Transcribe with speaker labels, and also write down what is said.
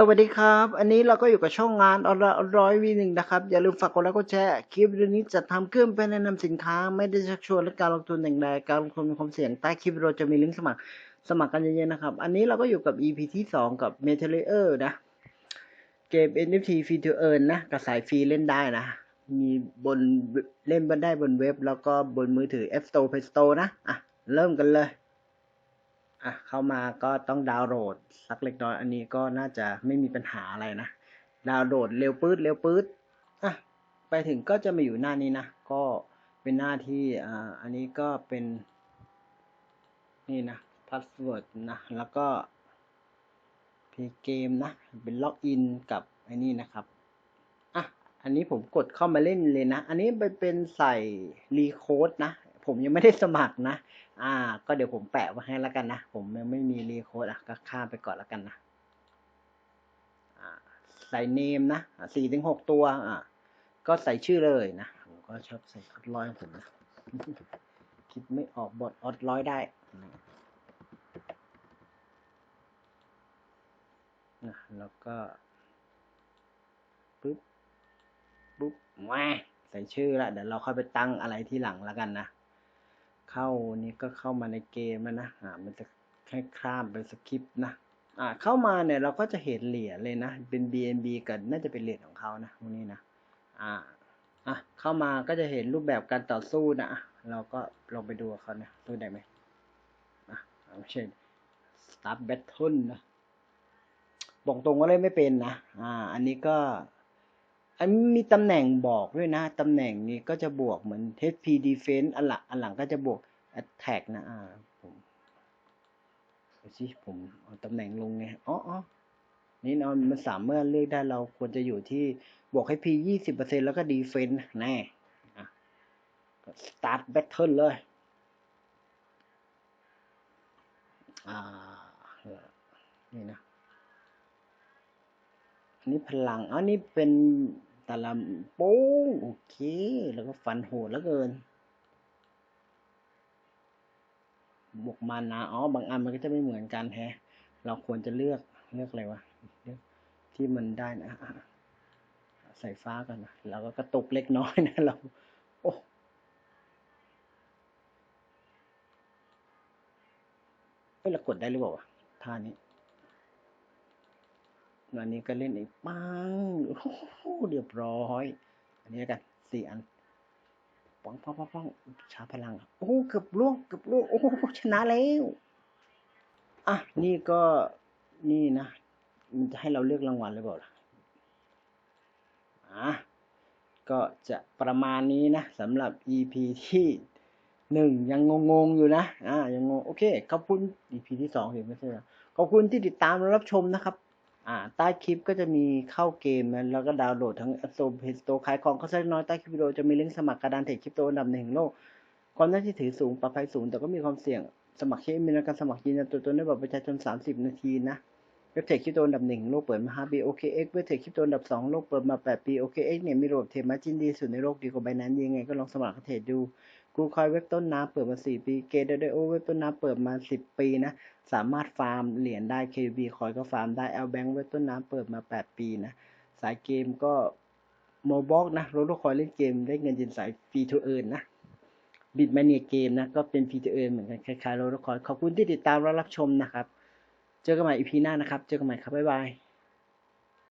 Speaker 1: สวัสดีครับ อันนี้เราก็อยู่กับช่องงานออร้อยวีหนึ่งนะครับ อย่าลืมฝากกดไลค์กดแชร์ คลิปวิดีโอนี้จะทำขึ้นเพื่อแนะนำสินค้า ไม่ได้ชักชวนและการลงทุนอย่างใดการลงทุนมีความเสี่ยงใต้คลิปวิดีโอจะมีลิงก์สมัครสมัครกันเยอะๆนะครับ อันนี้เราก็อยู่กับ EP ที่ 2 กับ m e t a l a y e r นะเกม NFT Free to Earn นะกระสายฟรีเล่นได้นะ มีบนเล่นบนได้บนเว็บ แล้วก็บนมือถือ App Store Play Store นะอะเริ่มกันเลย อะเข้ามาก็ต้องดาวน์โหลดสักเล็กน้อยอันนี้ก็น่าจะไม่มีปัญหาอะไรนะ ดาวน์โหลดเร็วปื๊ดเร็วปื๊ดอะไปถึงก็จะมาอยู่หน้านี้นะ ก็เป็นหน้าที่อ่าอันนี้ก็เป็น นี่นะพาสเวิร์ดนะ แล้วก็เพย์เกมนะ เป็นล็อกอินกับไอ้นี่นะครับอะอันนี้ผมกดเข้ามาเล่นเลยนะ อันนี้ไปเป็นใส่รีโค้ดนะ ผมยังไม่ได้สมัครนะ อ่า ก็เดี๋ยวผมแปะไว้ให้แล้วกันนะ ผมยังไม่มีรีโค้ดอะ ก็ข้ามไปก่อนแล้วกันนะใส่เนมนะสี่ถึงหกตัว อ่า ก็ใส่ชื่อเลยนะ ผมก็ชอบใส่ออดร้อยผมนะ คิดไม่ออกบทออดร้อยได้นะแล้วก็ปุ๊บปุ๊บแหวใส่ชื่อละเดี๋ยวเราค่อยไปตั้งอะไรที่หลังแล้วกันนะ เข้านี้ก็เข้ามาในเกมนะอ่ามันจะแค่ข้ามไปสคริปต์นะอ่าเข้ามาเนี่ยเราก็จะเห็นเหรียญเลยนะเป็น BNB กันน่าจะเป็นเหรียญของเขานะพวกนี้นะอ่าอะเข้ามาก็จะเห็นรูปแบบการต่อสู้นะเราก็ลองไปดูเขานะดูได้ไหมอะไม่ใช่ Start Battle นะบอกตรงว่าเล่นไม่เป็นนะอ่าอันนี้ก็ อันมีตำแหน่งบอกด้วยนะ ตำแหน่งนี้ก็จะบวกเหมือน HP Defense อันหลังอันหลังก็จะบวก Attack นะอ่าผมดูสิผมเอาตำแหน่งลงไงอ๋ออ๋อนี่นาะมันสามารถเลือกได้เราควรจะอยู่ที่บวก HP ยี่สิบเปอร์เซ็นแล้วก็ Defense แน่อะก็ Start Battle เลย อ่า นี่นะอันนี้พลังอันนี้เป็น แต่ละโป้งโอเค แล้วก็ฟันโหดแล้วเกินบวกมานะอ๋อบางอันมันก็จะไม่เหมือนกันแฮะ เราควรจะเลือกเลือกอะไรวะเลือกที่มันได้นะอะใส่ฟ้ากันนะแล้วก็กระตุกเล็กน้อยนะเรา โอ้เฮ้ยเรากดได้หรือเปล่าวะท่านี้ วันนี้ก็เล่นอีกปังโอ้โหเรียบร้อย อันนี้กันสี่อันปังปังปังปังชาพลัง โอ้เกือบล่วงเกือบล่วงโอ้ชนะแล้วอะนี่ก็นี่นะมันจะให้เราเลือกรางวัลหรือเปล่าล่ะอะก็จะประมาณนี้นะสำหรับ EP ที่หนึ่งยังงงๆอยู่นะ อ่ายังงง โอเค ขอบคุณ EP ที่สองเห็นไม่ใช่เหรอขอบคุณที่ติดตามและรับชมนะครับ อ่าใต้คลิปก็จะมีเข้าเกมนะแล้วก็ดาวน์โหลดทั้งโซมเพจโตขายของก็สักน้อยใต้คลิปวิดีโอจะมีลิงก์สมัครกระดานเทรดคริปโตอันดับหนึ่งโลก ความน่าเชื่อถือสูงปลอดภัยสูงแต่ก็มีความเสี่ยงสมัครเช็คมีการสมัครยืนยันตัวตนด้วยบัตรประชาชน 30 นาทีนะ ว็บเทรดคริปโตอันดับหนึ่งโลกเปิดมา5ปี OKX เว็บเทรดคริปโตอันดับสองโลกเปิดมา 8 ปี OKX เนี่ยมีระบบเทรดมาจินดีสุดในโลกดีกว่าไบนนซ์ยังไงก็ลองสมัครเทรดดูกูคอยเว็บต้นน้ำเปิดมา 4 ปีเกดเดโอเว็บต้นน้ำเปิดมา 10 ปีนะสามารถฟาร์มเหรียญได้ KB คอยก็ฟาร์มได้ L Bank เว็บต้นน้ำเปิดมา 8 ปีนะสายเกมก็โมบอกนะโรลคอยเล่นเกมได้เงินเย็นสายฟรีทูเอิร์นนะบิดมเนียเกมนะก็เป็นฟรีทูเอิร์นเหมือนกันคล้ายๆโรลคอยขอบคุณที่ติดตามและรับชมนะครับ เจอกันใหม่อีพีหน้านะครับ เจอกันใหม่ครับ บ๊ายบาย